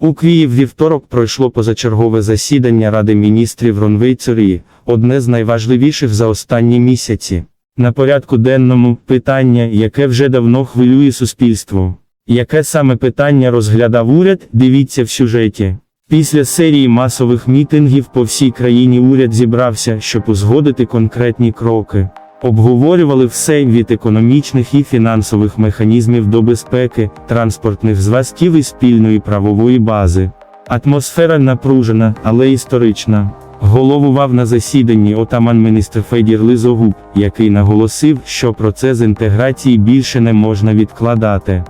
У Київ вівторок пройшло позачергове засідання Ради міністрів Ронвейцерії, одне з найважливіших за останні місяці. На порядку денному питання, яке вже давно хвилює суспільство. Яке саме питання розглядав уряд, дивіться в сюжеті. Після серії масових мітингів по всій країні уряд зібрався, щоб узгодити конкретні кроки. Обговорювали все від економічних і фінансових механізмів до безпеки, транспортних зв'язків і спільної правової бази. Атмосфера напружена, але історична. Головував на засіданні отаман міністр Федір Лизогуб, який наголосив, що процес інтеграції більше не можна відкладати.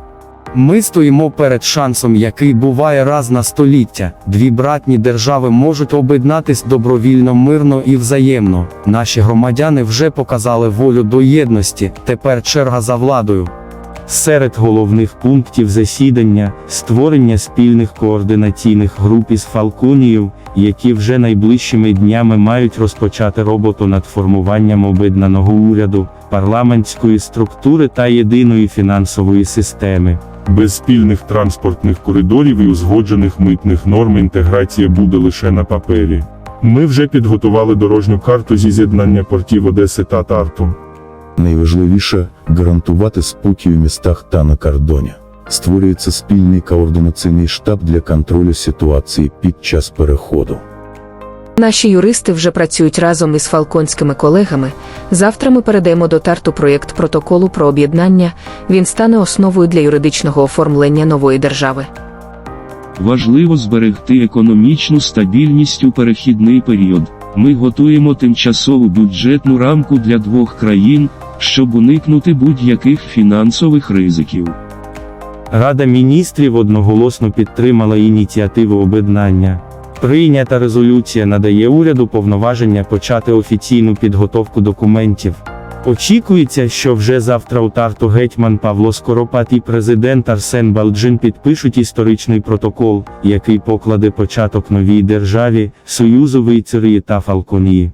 Ми стоїмо перед шансом, який буває раз на століття. Дві братні держави можуть об'єднатись добровільно, мирно і взаємно. Наші громадяни вже показали волю до єдності, тепер черга за владою. Серед головних пунктів засідання створення спільних координаційних груп із Фалконіїв, які вже найближчими днями мають розпочати роботу над формуванням об'єднаного уряду, парламентської структури та єдиної фінансової системи. Без спільних транспортних коридорів і узгоджених митних норм інтеграція буде лише на папері. Ми вже підготували дорожню карту зі з'єднання портів Одеси та Тарту. Найважливіше гарантувати спокій у містах та на кордоні. Створюється спільний координаційний штаб для контролю ситуації під час переходу. Наші юристи вже працюють разом із фалконськими колегами. Завтра ми передаємо до тарту проєкт протоколу про об'єднання. Він стане основою для юридичного оформлення нової держави. Важливо зберегти економічну стабільність у перехідний період. Ми готуємо тимчасову бюджетну рамку для двох країн, щоб уникнути будь-яких фінансових ризиків. Рада міністрів одноголосно підтримала ініціативу об'єднання. Прийнята резолюція надає уряду повноваження почати офіційну підготовку документів. Очікується, що вже завтра у Тарту гетьман Павло Скоропад і президент Арсен Балджин підпишуть історичний протокол, який покладе початок новій державі, Союзу Вейцерії та Фалконії.